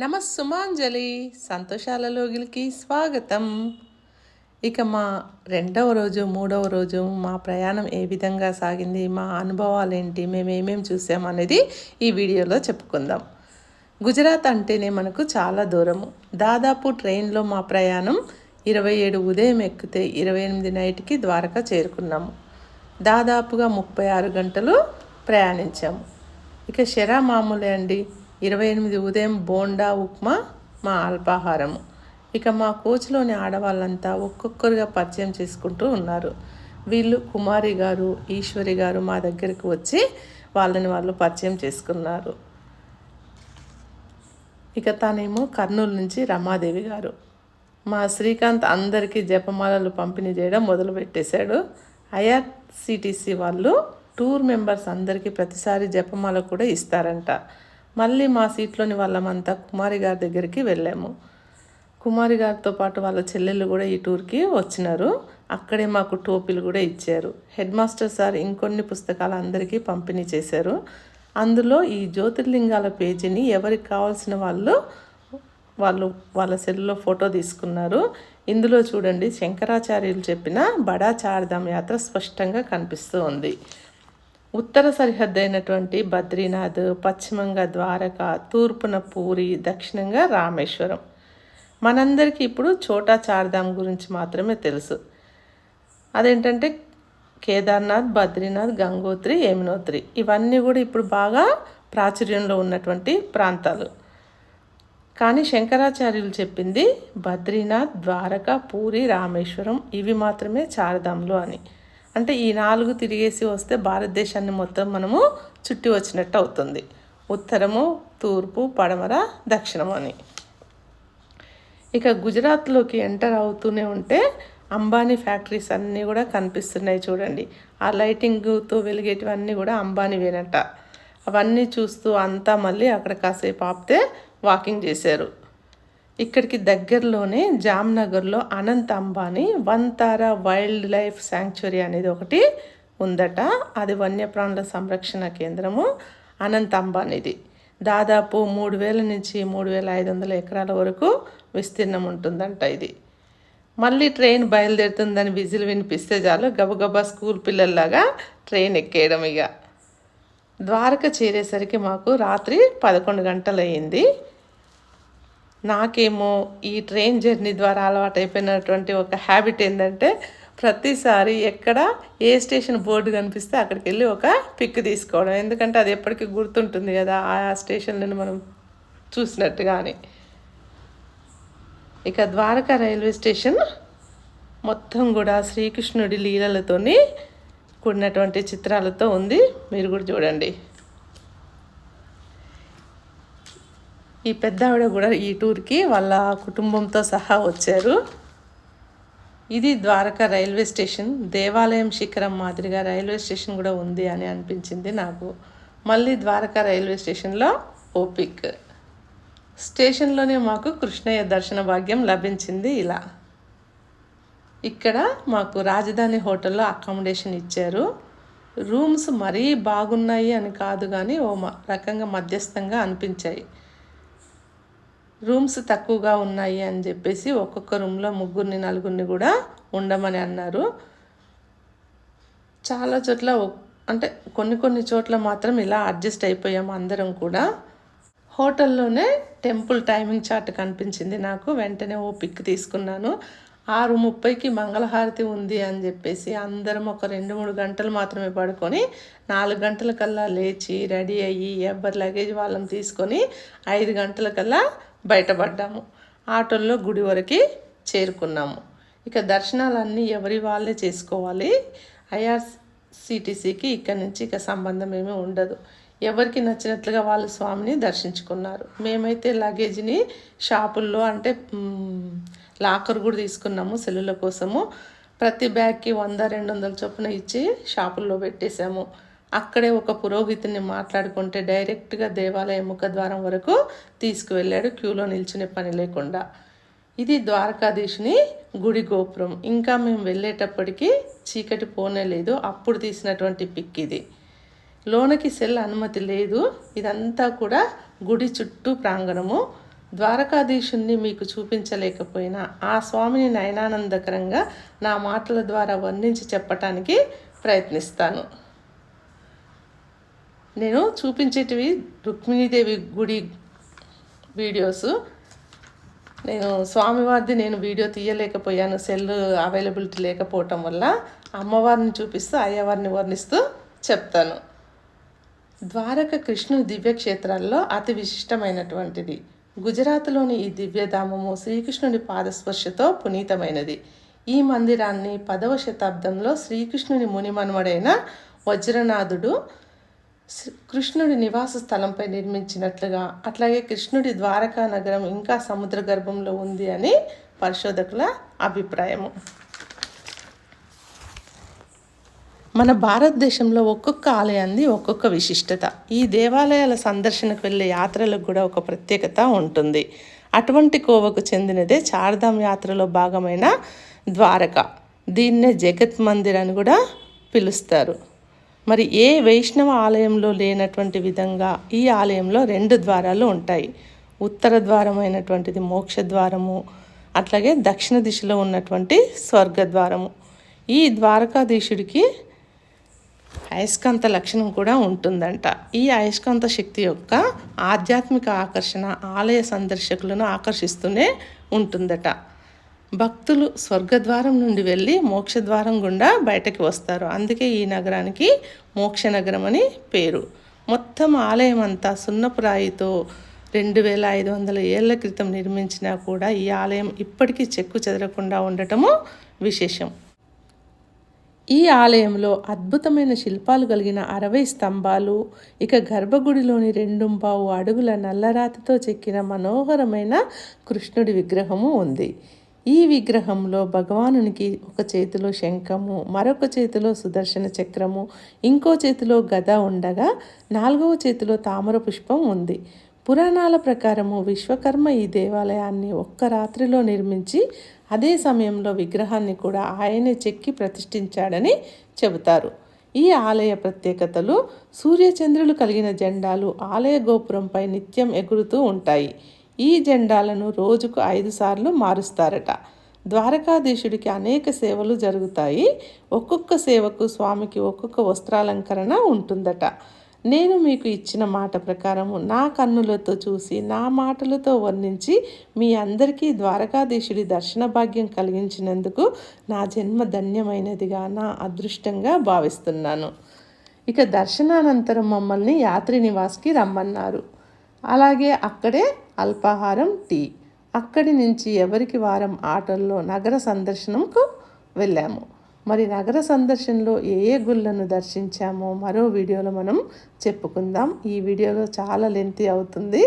నమస్సుమాంజలి సంతోషాలలోగిలికి స్వాగతం. ఇక మా రెండవ రోజు మూడవ రోజు మా ప్రయాణం ఏ విధంగా సాగింది మా అనుభవాలు ఏంటి మేము ఏమేమి చూసాం అనేది ఈ వీడియోలో చెప్పుకుందాం. గుజరాత్ అంటేనే మనకు చాలా దూరము. దాదాపు ట్రైన్లో మా ప్రయాణం ఇరవై ఏడు ఉదయం ఎక్కితే ఇరవై ఎనిమిది నైట్కి ద్వారకా చేరుకున్నాము. దాదాపుగా ముప్పై ఆరు గంటలు ప్రయాణించాము. ఇక షెరా మామూలే అండి. ఇరవై ఎనిమిది ఉదయం బోండా ఉప్మా మా అల్పాహారము. ఇక మా కోచ్లోని ఆడవాళ్ళంతా ఒక్కొక్కరుగా పరిచయం చేసుకుంటూ ఉన్నారు. వీళ్ళు కుమారి గారు ఈశ్వరి గారు మా దగ్గరికి వచ్చి వాళ్ళని వాళ్ళు పరిచయం చేసుకున్నారు. ఇక తానేమో కర్నూలు నుంచి రమాదేవి గారు. మా శ్రీకాంత్ అందరికీ జపమాలలు పంపిణీ చేయడం మొదలుపెట్టేశాడు. ఐఆర్సిటీసీ వాళ్ళు టూర్ మెంబర్స్ అందరికీ ప్రతిసారి జపమాల కూడా ఇస్తారంట. మళ్ళీ మా సీట్లోని వాళ్ళమంతా కుమారి గారి దగ్గరికి వెళ్ళాము. కుమారి గారితో పాటు వాళ్ళ చెల్లెళ్ళు కూడా ఈ టూర్కి వచ్చినారు. అక్కడే మాకు టోపీలు కూడా ఇచ్చారు. హెడ్ మాస్టర్ సార్ ఇంకొన్ని పుస్తకాలు అందరికీ పంపిణీ చేశారు. అందులో ఈ జ్యోతిర్లింగాల పేజీని ఎవరికి కావాల్సిన వాళ్ళు వాళ్ళు వాళ్ళ సెల్లో ఫోటో తీసుకున్నారు. ఇందులో చూడండి శంకరాచార్యులు చెప్పిన బడా చారిధామ యాత్ర స్పష్టంగా కనిపిస్తూ ఉంది. ఉత్తర సరిహద్దు అయినటువంటి బద్రీనాథ్ పశ్చిమంగా ద్వారక తూర్పున పూరి దక్షిణంగా రామేశ్వరం. మనందరికీ ఇప్పుడు చోటా చార్ధామ్ గురించి మాత్రమే తెలుసు. అదేంటంటే కేదార్నాథ్ బద్రీనాథ్ గంగోత్రి యమునోత్రి. ఇవన్నీ కూడా ఇప్పుడు బాగా ప్రాచుర్యంలో ఉన్నటువంటి ప్రాంతాలు. కానీ శంకరాచార్యులు చెప్పింది బద్రీనాథ్ ద్వారక పూరి రామేశ్వరం ఇవి మాత్రమే చార్ధాంలు అని. అంటే ఈ నాలుగు తిరిగేసి వస్తే భారతదేశాన్ని మొత్తం మనము చుట్టి వచ్చినట్టు అవుతుంది. ఉత్తరము తూర్పు పడమర దక్షిణము అని. ఇక గుజరాత్లోకి ఎంటర్ అవుతూనే ఉంటే అంబానీ ఫ్యాక్టరీస్ అన్నీ కూడా కనిపిస్తున్నాయి చూడండి. ఆ లైటింగ్తో వెలిగేటివన్నీ కూడా అంబానీవేనట అవన్నీ చూస్తూ అంతా మళ్ళీ అక్కడ కాసేపు ఆపితే వాకింగ్ చేశారు. ఇక్కడికి దగ్గరలోనే జామ్నగర్లో Anant Ambani Vantara wild life sanctuary అనేది ఒకటి ఉందట. అది వన్యప్రాణుల సంరక్షణ కేంద్రము అనంత్ అంబానీది. దాదాపు మూడు వేల నుంచి మూడు వేల ఐదు వందల ఎకరాల వరకు విస్తీర్ణం ఉంటుందంట ఇది. మళ్ళీ ట్రైన్ బయలుదేరుతుందని విజిల్ వినిపిస్తే చాలు గబగబా స్కూల్ పిల్లల్లాగా ట్రైన్ ఎక్కేయడం ఇక. ద్వారక చేరేసరికి మాకు రాత్రి పదకొండు గంటలయ్యింది. నాకేమో ఈ ట్రైన్ జర్నీ ద్వారా అలవాటైపోయినటువంటి ఒక హ్యాబిట్ ఏంటంటే ప్రతిసారి ఎక్కడ ఏ స్టేషన్ బోర్డు కనిపిస్తే అక్కడికి వెళ్ళి ఒక పిక్ తీసుకోవడం. ఎందుకంటే అది ఎప్పటికీ గుర్తుంటుంది కదా ఆ స్టేషన్లను మనం చూసినట్టుగానే. ఇక ద్వారకా రైల్వే స్టేషన్ మొత్తం కూడా శ్రీకృష్ణుడి లీలలతోని కూడినటువంటి చిత్రాలతో ఉంది. మీరు కూడా చూడండి. ఈ పెద్ద ఆవిడ కూడా ఈ టూర్కి వాళ్ళ కుటుంబంతో సహా వచ్చారు. ఇది ద్వారకా రైల్వే స్టేషన్. దేవాలయం శిఖరం మాదిరిగా రైల్వే స్టేషన్ కూడా ఉంది అని అనిపించింది నాకు. మళ్ళీ ద్వారకా రైల్వే స్టేషన్లో ఓపిక్. స్టేషన్లోనే మాకు కృష్ణయ్య దర్శన భాగ్యం లభించింది ఇలా. ఇక్కడ మాకు రాజధాని హోటల్లో అకామిడేషన్ ఇచ్చారు. రూమ్స్ మరీ బాగున్నాయి అని కాదు కానీ ఓ రకంగా మధ్యస్థంగా అనిపించాయి. రూమ్స్ తక్కువగా ఉన్నాయి అని చెప్పేసి ఒక్కొక్క రూమ్లో ముగ్గురిని నలుగురిని కూడా ఉండమని అన్నారు. చాలా చోట్ల అంటే కొన్ని కొన్ని చోట్ల మాత్రం ఇలా అడ్జస్ట్ అయిపోయాము అందరం కూడా. హోటల్లోనే టెంపుల్ టైమింగ్ చార్ట్ కనిపించింది నాకు వెంటనే ఓ పిక్ తీసుకున్నాను. ఆరు ముప్పైకి మంగళహారతి ఉంది అని చెప్పేసి అందరం ఒక రెండు మూడు గంటలు మాత్రమే పడుకొని నాలుగు గంటల కల్లా లేచి రెడీ అయ్యి ఎవరి లగేజ్ వాళ్ళని తీసుకొని ఐదు గంటల కల్లా బయటపడ్డాము. ఆటోల్లో గుడి వరకు చేరుకున్నాము. ఇక దర్శనాలన్నీ ఎవరి వాళ్ళే చేసుకోవాలి? ఐఆర్సిటీసీకి ఇక్కడ నుంచి ఇక సంబంధం ఏమీ ఉండదు. ఎవరికి నచ్చినట్లుగా వాళ్ళు స్వామిని దర్శించుకున్నారు. మేమైతే లగేజ్ని షాపుల్లో అంటే లాకర్ కూడా తీసుకున్నాము సెల్లుల కోసము. ప్రతి బ్యాగ్కి వంద రెండు వందల చొప్పున ఇచ్చి షాపుల్లో పెట్టేశాము. అక్కడే ఒక పురోహితుని మాట్లాడుకుంటే డైరెక్ట్గా దేవాలయ ముఖద్వారం వరకు తీసుకువెళ్ళాడు. క్యూలో నిల్చునే పని లేకుండా. ఇది ద్వారకాధీశుని గుడి గోపురం. ఇంకా మేము వెళ్ళేటప్పటికి చీకటి పోనే లేదు. అప్పుడు తీసినటువంటి పిక్ ఇది. లోనకి సెల్ అనుమతి లేదు. ఇదంతా కూడా గుడి చుట్టూ ప్రాంగణము. ద్వారకాధీశుణ్ణి మీకు చూపించలేకపోయినా ఆ స్వామిని నయనానందకరంగా నా మాటల ద్వారా వర్ణించి చెప్పటానికి ప్రయత్నిస్తాను. నేను చూపించేటివి రుక్మిణీదేవి గుడి వీడియోస్. నేను స్వామివారిది నేను వీడియో తీయలేకపోయాను సెల్ అవైలబిలిటీ లేకపోవటం వల్ల అమ్మవారిని చూపిస్తూ అయ్యవారిని వర్ణిస్తూ చెప్తాను. ద్వారక కృష్ణుని దివ్యక్షేత్రాల్లో అతి విశిష్టమైనటువంటిది. గుజరాత్లోని ఈ దివ్యధామము శ్రీకృష్ణుని పాదస్పర్శతో పునీతమైనది. ఈ మందిరాన్ని పదవ శతాబ్దంలో శ్రీకృష్ణుని మునిమనుమడైన వజ్రనాథుడు కృష్ణుడి నివాస స్థలంపై నిర్మించినట్లుగా అట్లాగే కృష్ణుడి ద్వారకా నగరం ఇంకా సముద్ర గర్భంలో ఉంది అని పరిశోధకుల అభిప్రాయము. మన భారతదేశంలో ఒక్కొక్క ఆలయాన్ని ఒక్కొక్క విశిష్టత. ఈ దేవాలయాల సందర్శనకు వెళ్ళే యాత్రలకు కూడా ఒక ప్రత్యేకత ఉంటుంది. అటువంటి కోవకు చెందినదే చార్ధామ్ యాత్రలో భాగమైన ద్వారక. దీన్నే జగత్ మందిర్ అని కూడా పిలుస్తారు. మరి ఏ వైష్ణవ ఆలయంలో లేనటువంటి విధంగా ఈ ఆలయంలో రెండు ద్వారాలు ఉంటాయి. ఉత్తర ద్వారమైనటువంటిది మోక్ష ద్వారము అట్లాగే దక్షిణ దిశలో ఉన్నటువంటి స్వర్గద్వారము ఈ ద్వారకాధీశుడికి అయస్కాంత లక్షణం కూడా ఉంటుందంట. ఈ అయస్కాంత శక్తి యొక్క ఆధ్యాత్మిక ఆకర్షణ ఆలయ సందర్శకులను ఆకర్షిస్తూనే ఉంటుందట. భక్తులు స్వర్గద్వారం నుండి వెళ్ళి మోక్షద్వారం గుండా బయటకి వస్తారు. అందుకే ఈ నగరానికి మోక్ష నగరం అని పేరు. మొత్తం ఆలయం అంతా సున్నపురాయితో రెండు వేల ఐదు వందల ఏళ్ళ క్రితం నిర్మించినా కూడా ఈ ఆలయం ఇప్పటికీ చెక్కు చెదరకుండా ఉండటము విశేషం. ఈ ఆలయంలో అద్భుతమైన శిల్పాలు కలిగిన అరవై స్తంభాలు ఇక గర్భగుడిలోని రెండుంపావు అడుగుల నల్లరాతితో చెక్కిన మనోహరమైన కృష్ణుడి విగ్రహము ఉంది. ఈ విగ్రహంలో భగవానునికి ఒక చేతిలో శంఖము మరొక చేతిలో సుదర్శన చక్రము ఇంకో చేతిలో గద ఉండగా నాలుగవ చేతిలో తామర పుష్పం ఉంది. పురాణాల ప్రకారము విశ్వకర్మ ఈ దేవాలయాన్ని ఒక్క రాత్రిలో నిర్మించి అదే సమయంలో విగ్రహాన్ని కూడా ఆయనే చెక్కి ప్రతిష్ఠించాడని చెబుతారు. ఈ ఆలయ ప్రత్యేకతలు సూర్యచంద్రులు కలిగిన జెండాలు ఆలయ గోపురంపై నిత్యం ఎగురుతూ ఉంటాయి. ఈ జెండాలను రోజుకు ఐదు సార్లు మారుస్తారట. ద్వారకాధీశుడికి అనేక సేవలు జరుగుతాయి. ఒక్కొక్క సేవకు స్వామికి ఒక్కొక్క వస్త్రాలంకరణ ఉంటుందట. నేను మీకు ఇచ్చిన మాట ప్రకారము నా కన్నులతో చూసి నా మాటలతో వర్ణించి మీ అందరికీ ద్వారకాధీశుడి దర్శన భాగ్యం కలిగించినందుకు నా జన్మ ధన్యమైనదిగా నా అదృష్టంగా భావిస్తున్నాను. ఇక దర్శనానంతరం మమ్మల్ని యాత్రి నివాస్కి రమ్మన్నారు. అలాగే అక్కడే అల్పాహారం టీ. అక్కడి నుంచి ఎవరికి వారం ఆటల్లో నగర సందర్శనంకు వెళ్ళాము. మరి నగర సందర్శనలో ఏ ఏ గుళ్ళను దర్శించామో మరో వీడియోలో మనం చెప్పుకుందాం. ఈ వీడియోలో చాలా లెంతీ అవుతుంది.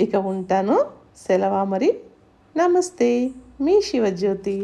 ఇక ఉంటాను. సెలవా మరి. నమస్తే. మీ శివజ్యోతి.